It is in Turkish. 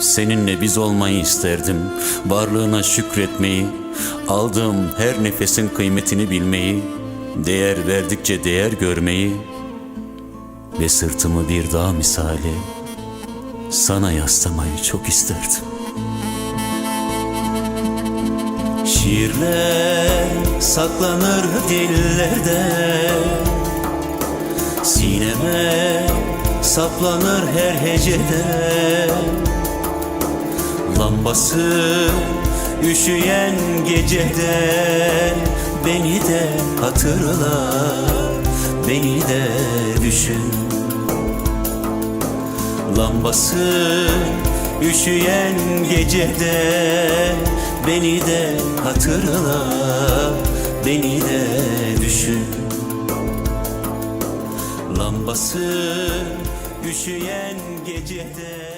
Seninle biz olmayı isterdim. Varlığına şükretmeyi Aldığım her nefesin kıymetini bilmeyi Değer verdikçe değer görmeyi Ve sırtımı bir dağ misali Sana yaslamayı çok isterdim. Şiirler saklanır dillerde Sineme saplanır her hecede Lambası üşüyen gecede Beni de hatırla, beni de düşün. Lambası üşüyen gecede Beni de hatırla, beni de düşün. Lambası üşüyen gecede